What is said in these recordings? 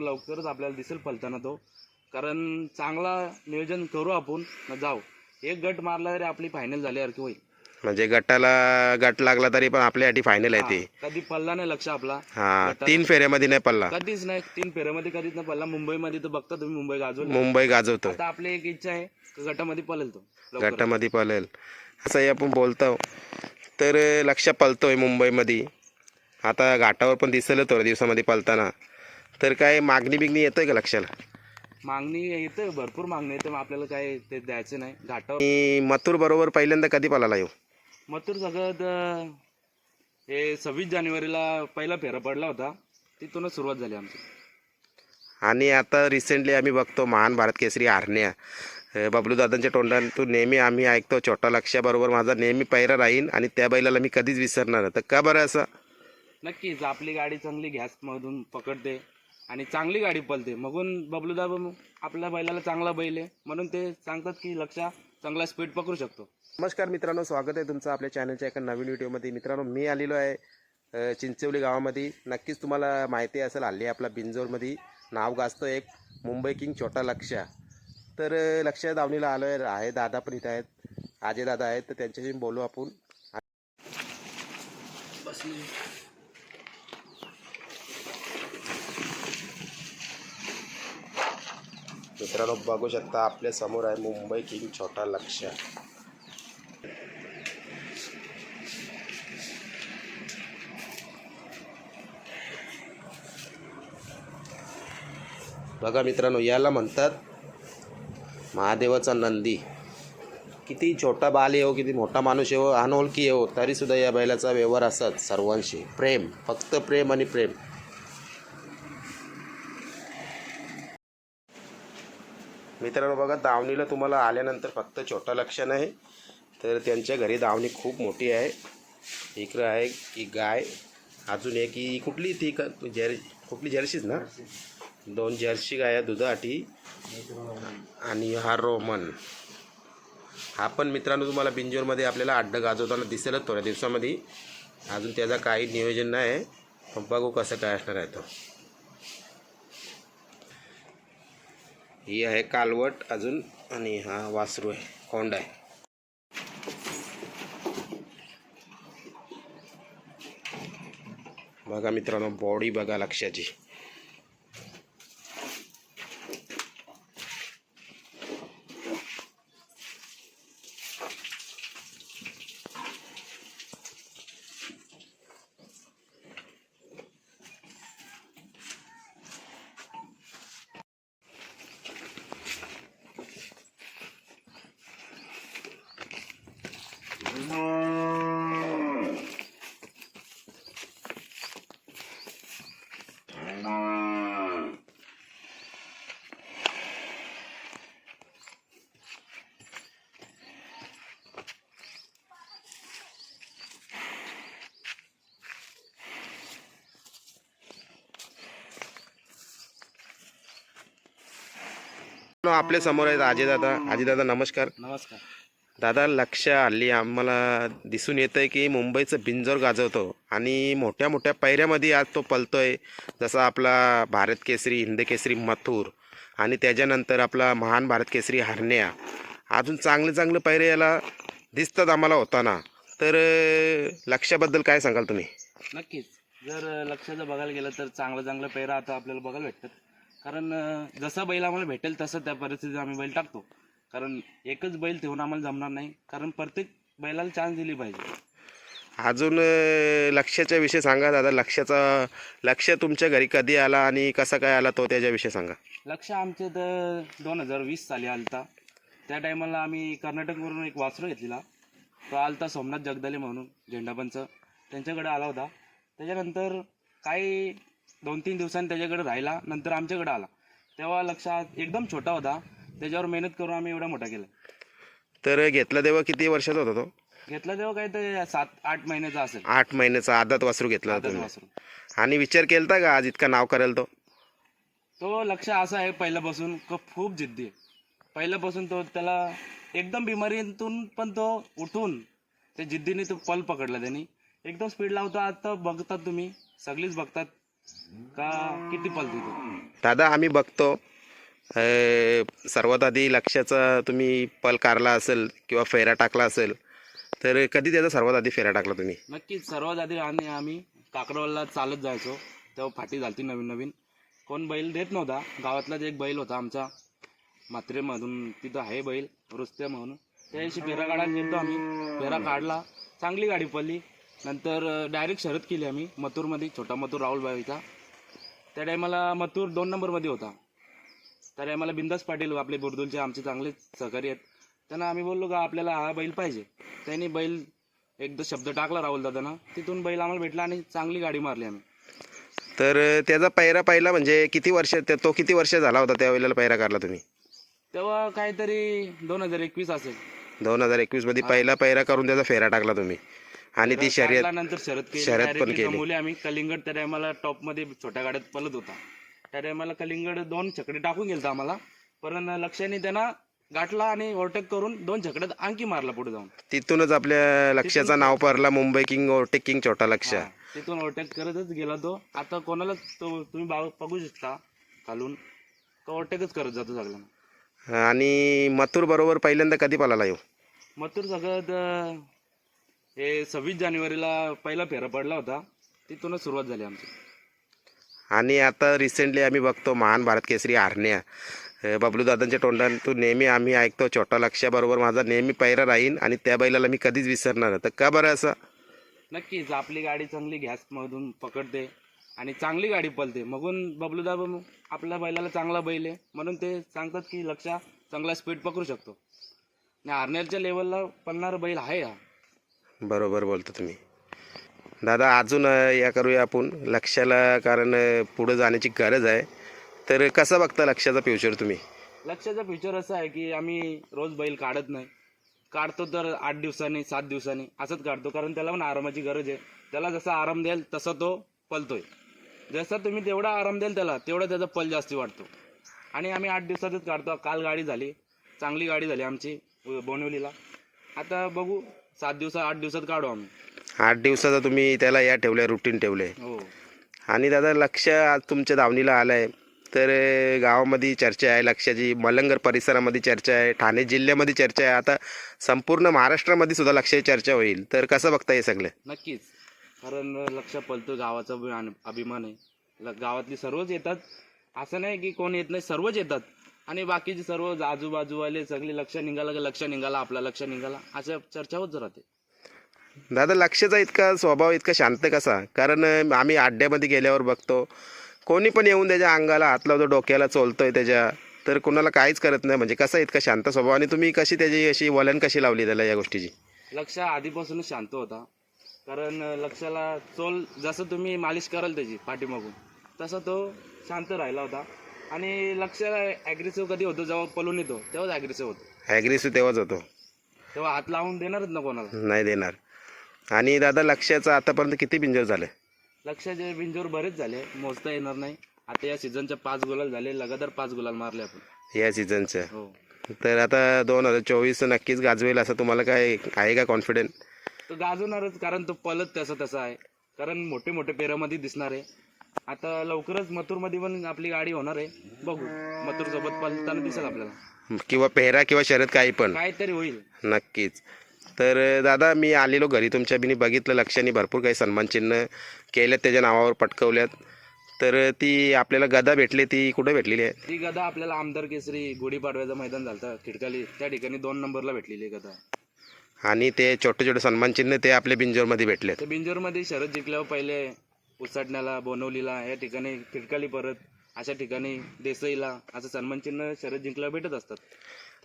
लवकरच आपल्याला दिसेल पलताना तो. कारण चांगला नियोजन करू आपण न जाऊ. एक गट मारला तरी आपली फायनल झाल्यासारखी होईल म्हणजे गटाला गट लागला तरी पण आपल्यासाठी फायनल आहे ते. कधी पल्ला नाही लक्ष आपला. हा तीन फेऱ्यामध्ये नाही पडला. कधीच नाही तीन फेऱ्यामध्ये कधीच नाही पल्ला मुंबईमध्ये तर बघता तुम्ही मुंबई गाजवली. मुंबई गाजवतो. आता आपली एक इच्छा आहे गटामध्ये पळेल तो. गटामध्ये पळेल. असंही आपण बोलतो तर लक्ष पळतोय मुंबईमध्ये. आता घाटावर पण दिसेल थोड्या दिवसामध्ये पळताना. तर काय मागणी बिगणी येतोय का लक्षाला? मागणी येते भरपूर मागणी येते मग आपल्याला काय ते द्यायचं नाही. घाटावर आणि मथुर बरोबर पहिल्यांदा कधी पळाला येऊ? मथुर सगळ्यात अं, हे सव्वीस जानेवारीला पहिला फेरा पडला होता. तिथूनच सुरुवात झाली आमची. आणि आता रिसेंटली आम्ही बघतो महान भारत केसरी आरण्या. बबलू दादांच्या तोंडातून नेहमी आम्ही ऐकतो छोटा लक्षाबरोबर माझा नेहमी पैरा राहीन आणि त्या बैलाला मी कधीच विसरणार नाही. तर का बरं असं? नक्कीच आपली गाडी चांगली गॅस मधून पकडते. आणि चांगली गाडी पळते. मगून बबलूदा आपल्या बैलाला चांगला बैल आहे. म्हणून ते सांगतात की लक्षा चांगला स्पीड पकडू शकतो. नमस्कार मित्रांनो स्वागत आहे तुमचं आपल्या चॅनलच्या एका नवीन व्हिडिओमध्ये मित्रांनो मी आलेलो आहे चिंचवली गावामध्ये. नक्कीच तुम्हाला माहिती असेल हल्ली आपला बिंजोरमध्ये नाव गाजतं एक मुंबई किंग छोटा लक्ष तर लक्ष दावणीला आलो आहे आहे दादा पण इथं आहेत. आजे दादा आहेत तर त्यांच्याशी बोलू आपण. मित्रांनो बघू शकता आपल्यासमोर आहे मुंबई किंग छोटा लक्ष बघा मित्रांनो याला म्हणतात महादेवाचा नंदी. किती छोटा बाल येऊ हो, किती मोठा माणूस येऊ हो, अनोळखी येऊ हो, तरी सुद्धा या बैलाचा व्यवहार असत सर्वांशी. प्रेम फक्त प्रेम आणि प्रेम. मित्रांनो बघा दावणीला तुम्हाला आल्यानंतर फक्त छोटा लक्षण आहे तर त्यांच्या घरी दावणी खूप मोठी आहे. इकडं आहे की गाय अजून एक ही कुठली ती का जर कुठली जर्सीच ना? दोन जर्सी गाय दुधाटी आणि हा रोमन. हा पण मित्रांनो तुम्हाला बिंजोरमध्ये आपल्याला अड्डं गाजवताना दिसेलच थोड्या दिवसामध्ये. अजून त्याचा काही नियोजन नाही. आहे पण बघू कसं काय असणार आहे तो. ही आहे कालवट अजून आणि हा वासरू आहे कोंड आहे. बघा मित्रांनो बॉडी बघा लक्षाची आपल्यासमोर आहेत आजी दादा आजी दादा नमस्कार. नमस्कार. दादा लक्ष हल्ली आम्हाला दिसून येतं आहे की मुंबईचं बिंजोर गाजवतो आणि मोठ्या मोठ्या पैऱ्यामध्ये आज तो पलतोय. जसा आपला भारत केसरी हिंद केसरी मथुर आणि त्याच्यानंतर आपला महान भारत केसरी हरण्या. अजून चांगले चांगले पैरे याला दिसतात आम्हाला होताना. तर लक्षाबद्दल काय सांगाल तुम्ही? नक्कीच. जर लक्षाचं बघायला गेलं तर चांगलं चांगलं पैरा आता आपल्याला बघायला भेटतात. कारण जसा बैल आम्हाला भेटेल तसं त्या परिस्थितीत आम्ही बैल टाकतो. कारण एकच बैल ठेवून आम्हाला जमणार नाही. कारण प्रत्येक बैलाला चान्स दिली पाहिजे. अजून अं, लक्षाच्या विषयी सांगा दादा. लक्षाचा लक्ष तुमच्या घरी कधी आला आणि कसा काय आला तो त्याच्याविषयी सांगा. लक्ष आमचे तर दोन हजार वीस साली आलता. त्या टायमाला आम्ही कर्नाटकवरून एक वासरू घेतलेला. तो आलता सोमनाथ जगदाले म्हणून झेंडापंच त्यांच्याकडे आला होता. त्याच्यानंतर काही दोन तीन दिवसांनी त्याच्याकडे राहिला नंतर आमच्याकडे आला. तेव्हा लक्षात एकदम छोटा होता. त्याच्यावर मेहनत करून आम्ही एवढा मोठा केला. तर घेतला तेव्हा किती वर्षाचा होता तो? घेतला तेव्हा काही ते सात आठ महिन्याचा असेल. आठ महिन्याचा आदत वासरू घेतला होता आदत तुम्ही. वासरू. आणि विचार केलता का आज इतका नाव करेल तो? तो लक्ष असा आहे पहिल्यापासून क खूप जिद्दी आहे. पहिल्यापासून तो त्याला एकदम बिमारीतून पण तो उठून त्या जिद्दीने तो पल पकडला त्यांनी. एकदम स्पीड लावतो आता बघतात तुम्ही सगळीच बघतात. का किती पलते दादा आम्ही बघतो. अ, सर्वात आधी लक्षाचा तुम्ही पल कारला असेल किंवा फेरा टाकला असेल तर कधी त्याचा सर्वात आधी फेरा टाकला तुम्ही? नक्कीच सर्वात आधी आणि आम्ही काकडवाला चालत जायचो. तेव्हा फाटी झालती नवीन नवीन. कोण बैल देत नव्हता. गावातलाच एक बैल होता आमचा. म्हात्रेमधून तिथं आहे बैल रुस्त्या म्हणून त्या दिवशी फेरा काढायला गेलो आम्ही. फेरा काढला. चांगली गाडी पडली. नंतर डायरेक्ट शरद केली आम्ही मथुरमध्ये छोटा मथुर राहुल बाईचा त्या टायमाला मथुर दोन नंबरमध्ये होता. त्या टायमाला बिंदास पाटील आपले बुरदुलचे आमचे चांगले सहकारी आहेत. त्यांना आम्ही बोललो का आपल्याला हा बैल पाहिजे. त्यांनी बैल एकदा शब्द टाकला राहुल दादांना. तिथून बैल आम्हाला भेटला आणि चांगली गाडी मारली आम्ही. तर त्याचा पैरा पहिला म्हणजे किती वर्ष तो किती वर्ष झाला होता त्यावेळेला पैरा काढला तुम्ही? तेव्हा काहीतरी दोन हजार एकवीस असेल. दोन हजार एकवीसमध्ये पहिला पैरा करून त्याचा फेरा टाकला तुम्ही. आणि ती शर्यत नंतर शरद केली. शर्यत पण Directly केली. गमावली आम्ही कलिंगड त्या टायमाला टॉपमध्ये छोट्या गाड्यात पलत होता. त्या टायमाला कलिंगड दोन छकडे टाकून गेलता आम्हाला. पण लक्षाने त्यांना गाठला आणि ओव्हरटेक करून दोन छकड्यात आणखी मारला पुढे जाऊन. तिथूनच आपल्या लक्षाचं नाव पडला मुंबई किंग ओव्हरटेक किंग छोटा लक्ष. हा, तिथून ओव्हरटेक करतच गेला तो. आता कोणाला तो तुम्ही बघू शकता खालून. तो ओव्हरटेकच करत जातो सगळ्यांना. आणि मथुर बरोबर पहिल्यांदा कधी पळाला येऊ मथुर सगळ्यात अं, हे सव्वीस जानेवारीला पहिला फेरा पडला होता. तिथूनच सुरुवात झाली आमची. आणि आता रिसेंटली आम्ही बघतो महान भारत केसरी आरण्या बबलू दादांच्या तोंडातून नेहमी आम्ही ऐकतो छोटा लक्षाबरोबर माझा नेहमी पैरा राहीन आणि त्या बैलाला मी कधीच विसरणार. तर का बरं असं? नक्कीच आपली गाडी चांगली गॅस मधून पकडते आणि चांगली गाडी पलते मगून बबलूदा पण आपल्या बैलाला चांगला बैल आहे. म्हणून ते सांगतात की लक्ष चांगला स्पीड पकडू शकतो. आणि आर्नेलच्या लेवलला पळणार बैल आहे हा. बरोबर बोलतो तुम्ही. दादा अजून या करूया आपण. लक्षाला कारण पुढं जाण्याची गरज आहे. तर कसं बघता लक्षाचा फ्युचर तुम्ही? लक्षाचा फ्युचर असं आहे की आम्ही रोज बैल काढत नाही. काढतो तर आठ दिवसांनी सात दिवसांनी असंच काढतो. कारण त्याला पण आरामाची गरज आहे. त्याला जसा आराम द्याल तसा तो पलतोय. जसा तुम्ही तेवढा आराम द्याल त्याला तेवढा त्याचा पल जास्ती वाढतो. आणि आम्ही आठ दिवसातच काढतो. काल गाडी झाली. चांगली गाडी झाली आमची ब- बोनिवलीला. आता बघू. सात दिवसात आठ दिवसात काढू आम्ही. आठ दिवसाचा तुम्ही त्याला या ठेवलं रुटीन ठेवलं. हो. आणि दादा लक्ष आज तुमच्या दावणीला आलं आहे तर गावामध्ये चर्चा आहे लक्षाची मलंगर परिसरामध्ये चर्चा आहे ठाणे जिल्ह्यामध्ये चर्चा आहे. आता संपूर्ण महाराष्ट्रामध्ये सुद्धा लक्षाची चर्चा होईल. तर कसं बघता हे सगळं? नक्कीच. कारण लक्ष पलतो गावाचा अभिमान आहे. ल- गावातली सर्वच येतात. असं नाही की कोण येत नाही सर्वच येतात. आणि बाकीचे सर्व आजूबाजूवाले सगळे लक्ष निघाला की लक्ष निघाला आपला लक्ष निघाला. असं चर्चा होत राहते दादा लक्षाचा इतका स्वभाव इतका शांत कसा? कारण आम्ही अड्ड्यामध्ये गेल्यावर बघतो कोणी पण येऊन त्याच्या अंगाला हात लावतो डोक्याला चोलतोय त्याच्या तर कोणाला काहीच करत नाही. म्हणजे कसा इतका शांत स्वभाव? आणि तुम्ही कशी त्याची अशी वलन कशी लावली त्याला या गोष्टीची? लक्ष आधीपासूनच शांत होता. कारण लक्षाला चोल जसं तुम्ही मालिश कराल त्याची पाठीमागून तसा तो शांत राहिला होता. आणि लक्ष ॲग्रेसिव्ह कधी होतो? जेव्हा पळून येतो तेव्हाच ॲग्रेसिव्ह होतो. ॲग्रेसिव्ह तेव्हाच होतो. तेव्हा हात लावून देणारच ना कोणाला? नाही देणार. आणि दादा लक्षाचं आतापर्यंत किती बिंजर झाले? लक्षाचे बिंजोर बरेच झाले. मोजता येणार नाही. आता या सीझनच्या पाच गुलाल झाले. लगातार पाच गुलाल मारले आपण. या सीझनचं हो. तर आता दोन हजार चोवीस नक्कीच गाजवेल असं तुम्हाला काय आहे का कॉन्फिडंट तो गाजवणारच कारण तो पलत तसा तसा आहे. कारण मोठे मोठे पेरामध्ये दिसणार आहे. आता लवकरच मथुरमध्ये पण आपली गाडी होणार आहे. बघू. मथुर सोबत पलताना दिसेल आपल्याला. किंवा पेहरा किंवा शर्यत काही पण. काहीतरी होईल. नक्कीच. तर दादा मी आलेलो घरी तुमच्या बिनी बघितलं लक्षाने भरपूर काही सन्मान चिन्ह केल्यात त्याच्या नावावर पटकवल्यात. तर ती आपल्याला गदा भेटली ती कुठे भेटलेली आहे? ती गदा आपल्याला आमदार केसरी गुढीपाडव्याचं मैदान झालं खिडकाली त्या ठिकाणी दोन नंबरला भेटलेली आहे गदा. आणि ते छोटे छोटे सन्मान चिन्ह ते आपल्या बिंजोरमध्ये भेटलेत. तर बिंजोरमध्ये शरद जिंकल्यावर पहिले उसाटण्याला बोनवलीला या ठिकाणी खिडकाली परत अशा ठिकाणी देसाईला असं सन्मानचिन्ह शरद जिंकल्यावर भेटत असतात.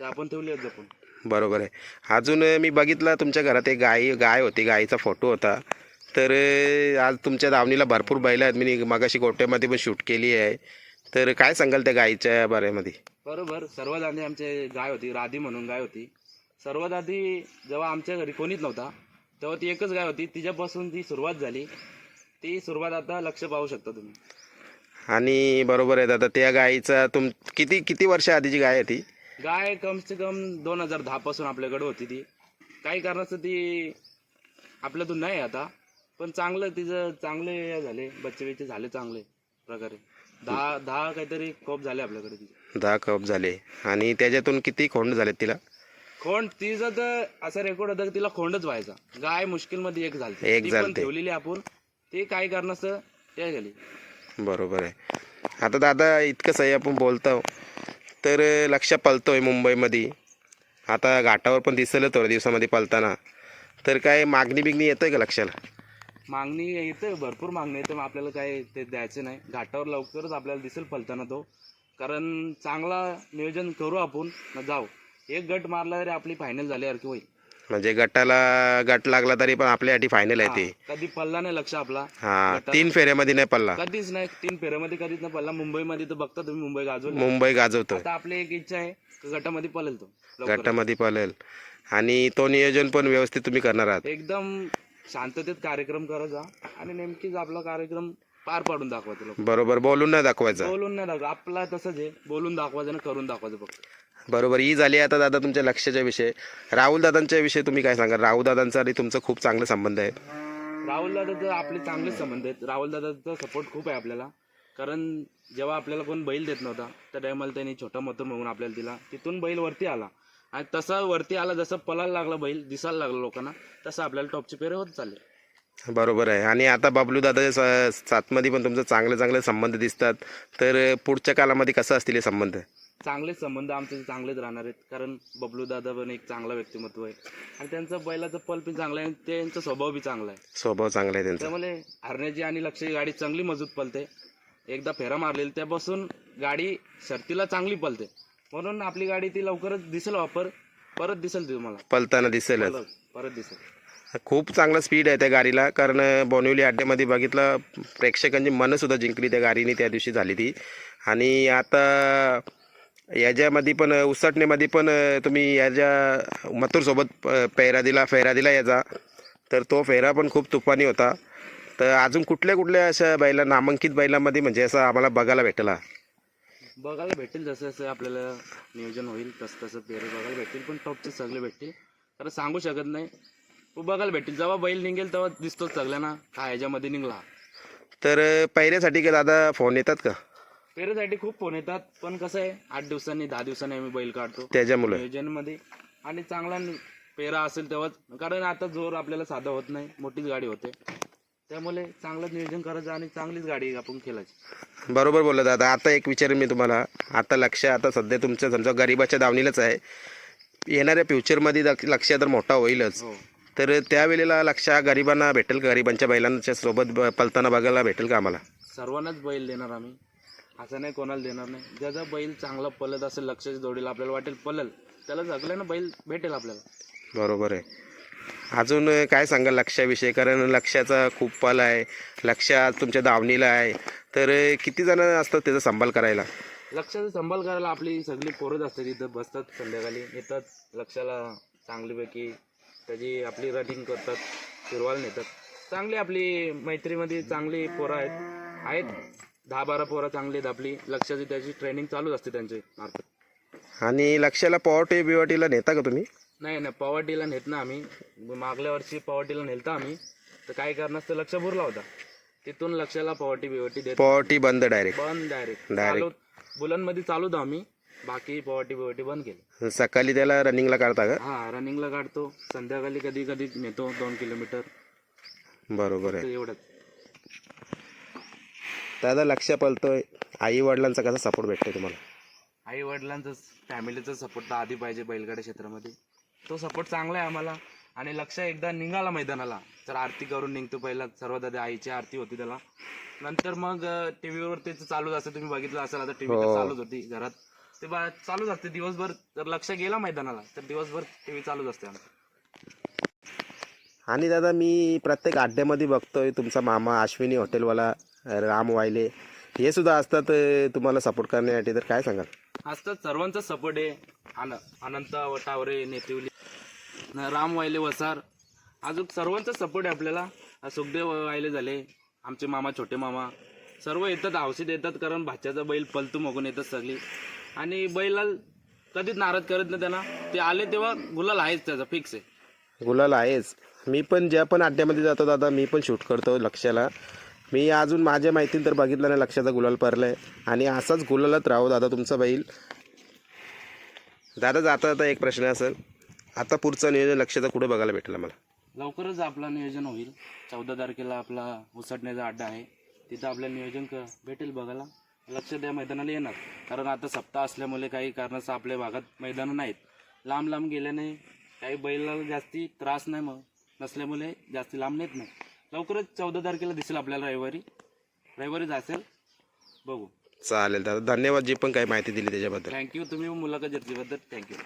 ते आपण ठेवले आहेत जपून. बरोबर आहे. अजून मी बघितलं तुमच्या घरात एक गाय गाय होती गायीचा फोटो होता. तर आज तुमच्या दावणीला भरपूर बैल आहेत. मी मगाशी गोट्यामध्ये पण शूट केली आहे. तर काय सांगाल त्या गायीच्या बारेमध्ये? बरोबर. सर्वात आधी आमचे गाय होती राधी म्हणून गाय होती. सर्वात आधी जेव्हा आमच्या घरी कोणीच नव्हता तेव्हा ती एकच गाय होती. तिच्यापासून ती सुरुवात झाली. ती सुरुवात आता लक्ष पाहू शकता तुम्ही. आणि बरोबर आहे दादा त्या गायीचा तुम किती किती वर्ष आधीची गाय आहे ती? गाय कम से कम दोन हजार दहा पासून आपल्याकडे होती ती. काही कारणास्तव ती आपल्यातून नाही आता पण चांगलं तिचं चांगले हे झाले बच्चे बिच्चे झाले चांगले प्रकारे. दहा दहा काहीतरी कप झाले आपल्याकडे तिचे. दहा कप झाले. आणि त्याच्यातून किती खोंड झालेत तिला? खोंड तिचं तर असा रेकॉर्ड होता की तिला खोंडच व्हायचा. गाय मुश्किलमध्ये एक झाली एक ती पण झालते. ठेवलेली आपण. ते काय कारणास्तव ते झाली. बरोबर आहे. आता दादा इतकं सही आपण बोलतो तर लक्ष पलतोय मुंबईमध्ये. आता घाटावर पण दिसेल थोड्या दिवसामध्ये पलताना तर काय मागणी बिगणी येतोय का लक्षाला? मागणी येते भरपूर मागणी येते मग आपल्याला काय ते द्यायचं नाही. घाटावर लवकरच आपल्याला दिसेल पलताना तो. कारण चांगला नियोजन करू आपण जाऊ. एक गट मारला तरी आपली फायनल झाल्यासारखी होईल. म्हणजे गटाला गट लागला तरी पण आपल्यासाठी फायनल आहे ते. कधी पल्ला नाही लक्ष आपला. हा तीन फेऱ्यामध्ये नाही पडला. कधीच नाही तीन फेऱ्यामध्ये कधीच नाही पडला. मुंबईमध्ये तर बघता तुम्ही मुंबई गाजवली. मुंबई गाजवतोय आता आपली एक इच्छा आहे की गटामध्ये पळेल तो लवकर. गटामध्ये पळेल. आणि तो नियोजन पण व्यवस्थित तुम्ही करणार आहात. एकदम शांततेत कार्यक्रम करायचा आणि नेमकीच आपला कार्यक्रम पार पाडून दाखवायचा लोक बरोबर बोलून नाही दाखवायचं. बोलून नाही दाखवा. आपला तसंच आहे. बोलून दाखवायचं आणि करून दाखवायचं फक्त. बरोबर ही झाली आता दादा तुमच्या लक्षाच्या विषय. राहुल दादांच्या विषयी तुम्ही काय सांगा राहुल दादांचा आणि तुमचा खूप चांगला संबंध आहे. राहुल दादाचं आपले चांगलेच संबंध आहेत. राहुल दादाचा सपोर्ट खूप आहे आपल्याला. कारण जेव्हा आपल्याला कोण बैल देत नव्हता त्या टायमाला त्यांनी छोटा मथुर म्हणून आपल्याला दिला. तिथून बैल वरती आला. आणि तसा वरती आला जसं पळायला लागला बैल दिसायला लागला लोकांना तसं आपल्याला टॉपचे पेरे होत चालले. बरोबर आहे. आणि आता बाबलू दादाच्या सा- साथमध्ये पण तुमचे चांगले चांगले संबंध दिसतात. तर पुढच्या कालामध्ये कसं असतील हे संबंध? चांगलेच संबंध आमचे चांगलेच राहणार आहेत. कारण बबलू दादा पण एक चांगला व्यक्तिमत्व आहे. आणि त्यांचा बैलाचा पल पण चांगला आहे आणि त्यांचा स्वभाव बी चांगला आहे. स्वभाव चांगला आहे त्यांचा. त्यामुळे हरण्याची आणि लक्षाची गाडी चांगली मजबूत पलते. एकदा फेरा मारलेली त्यापासून गाडी शर्तीला चांगली पलते. म्हणून आपली गाडी ती लवकरच दिसेल वापर. परत दिसेल ती तुम्हाला. पलताना दिसेलच. परत- परत दिसेल. खूप चांगला स्पीड आहे त्या गाडीला. कारण बोनिवली अड्ड्यामध्ये बघितलं प्रेक्षकांची मनंसुद्धा जिंकली त्या गाडीने त्या दिवशी झाली ती. आणि आता याच्यामध्ये पण उसटणेमध्ये पण तुम्ही याच्या मथुरसोबत पेहरा दिला फेरा दिला याचा तर तो फेरा पण खूप तुफानी होता. तर अजून कुठल्या कुठल्या अशा बैला नामांकित बैलामध्ये म्हणजे असं आम्हाला बघायला भेटला? बघायला भेटेल जसं जसं आपल्याला नियोजन होईल तसं तसं पेरे बघायला भेटतील पण टॉपचे सगळे भेटतील. तर सांगू शकत नाही. तो बघायला भेटेल जेव्हा बैल निघेल तेव्हा दिसतोच सगळ्यांना. हा ह्याच्यामध्ये निघला. तर पहिऱ्यासाठी का दादा फोन येतात का? पेरेसाठी खूप फोन येतात. पण कसं आहे आठ दिवसांनी दहा दिवसांनी आम्ही बैल काढतो. त्याच्यामुळे. नियोजनमध्ये आणि चांगला पेरा असेल तेव्हाच. कारण आता जोर आपल्याला साधा होत नाही. मोठीच गाडी होते. त्यामुळे चांगलं नियोजन करायचं आणि चांगलीच गाडी आपण खेळायची. बरोबर बोलला दादा. आता एक विचारेन मी तुम्हाला. आता लक्ष आता सध्या तुमचं समजा गरिबाच्या दावणीलाच आहे. येणाऱ्या फ्युचरमध्ये लक्ष लक्ष तर मोठा होईलच. हो. तर त्यावेळेला लक्ष गरिबांना भेटेल का? गरिबांच्या बैलांच्या सोबत ब- पलताना बघायला भेटेल का आम्हाला? सर्वांनाच बैल देणार आम्ही. असं नाही कोणाला देणार नाही. ज्याचा बैल चांगला पलत असेल लक्षाच्या जोडीला आपल्याला वाटेल पलल त्याला सगळ्यांना बैल भेटेल आपल्याला. बरोबर आहे. अजून काय सांगाल लक्षाविषयी? कारण लक्षाचा खूप पल आहे. लक्ष आज तुमच्या दावणीला आहे. तर किती जण असतात त्याचा सांभाळ करायला? लक्षाचा संभाल करायला आपली सगळी पोरच असते तिथं बसतात संध्याकाळी. येतात लक्षाला चांगलीपैकी त्याची आपली रनिंग करतात फिरवायला नेतात. चांगली आपली मैत्रीमध्ये चांगली पोरं आहेत. आहेत. दहा बारा पोरं चांगली आहेत आपली. लक्षाची त्याची ट्रेनिंग चालूच असते त्यांची मार्फत. आणि लक्षाला पॉवटी बिवटीला नेता का तुम्ही? नाही नाही पवाटीला नेत ना आम्ही. मागल्या वर्षी पवाटीला नेलता आम्ही. तर काय कारणास्तव लक्ष भरला होता. तिथून लक्षाला पवाटी बिवटी देत पॉवटी बंद डायरेक्ट बंद डायरेक्ट Direct. चालू बुलनमध्ये चालू होतो आम्ही. बाकी पवाटी बिवटी बंद केली. सकाळी त्याला रनिंगला काढता का? हा रनिंगला काढतो. संध्याकाळी कधी कधी नेतो दोन किलोमीटर. बरोबर आहे. तर एवढंच. दादा लक्ष पलतोय आई वडिलांचा कसा सपोर्ट भेटतोय तुम्हाला? आई वडिलांचा फॅमिलीचा सपोर्ट तर आधी पाहिजे बैलगाड्या क्षेत्रामध्ये. तो सपोर्ट चांगला आहे आम्हाला. आणि लक्ष एकदा निघाला मैदानाला तर आरती करून निघतो पहिला. सर्वात आधी आईची आरती होती त्याला. नंतर मग टीव्हीवर त्याचं चालूच असतं. तुम्ही बघितलं असेल आता टीव्ही हो. चालूच होती घरात. ते बा चालूच असते दिवसभर. जर लक्ष गेला मैदानाला तर दिवसभर टीव्ही चालूच असते आमचं. आणि दादा मी प्रत्येक अड्ड्यामध्ये बघतोय तुमचा मामा अश्विनी हॉटेलवाला राम वायले. हे सुद्धा असतात अं, तुम्हाला सपोर्ट करण्यासाठी. तर काय सांगाल? असतात सर्वांचा सपोर्ट आहे. आन अनंत टावरे नेतिवली न- राम वायले वसार. अजून सर्वांचा सपोर्ट आहे आपल्याला. आ, सुखदेव वायले झाले आमचे मामा छोटे मामा. सर्व येतात औषध येतात कारण भाच्याचा बैल पलतू मगून येतात सगळी. आणि बैलाल कधीच नाराज करत नाही त्यांना. ते आले तेव्हा गुलाल आहेच त्याचा फिक्स आहे. गुलाल आहेच. मी पण ज्या पण अड्ड्यामध्ये जातो दादा मी पण शूट करतो लक्षाला मी अजून माझ्या माहितीनं तर बघितलं नाही लक्षाचा गुलाल पडला आहे आणि असाच गुलालात राहू दादा तुमचा बैल. दादा जाता जाता एक प्रश्न असेल. आता पुढचं नियोजन लक्षाचं कुठे बघायला भेटलं मला? लवकरच आपला नियोजन होईल. चौदा तारखेला आपला उसटण्याचा अड्डा आहे. तिथं आपल्याला नियोजन क भेटेल बघायला. लक्ष द्या मैदानाला येणार. कारण आता सप्ताह असल्यामुळे काही कारणाचं आपल्या भागात मैदानं नाहीत. लांब लांब गेल्याने काही बैलाला जास्ती त्रास नाही मग. नसल्यामुळे जास्ती लांब नेत नाही. लवकरच चौदा तारखेला दिसेल आपल्याला रविवारी. रविवारीच असेल. बघू. चालेल दादा धन्यवाद जी पण काही माहिती दिली त्याच्याबद्दल. थँक्यू तुम्ही मुलाखत घेतल्याबद्दल थँक्यू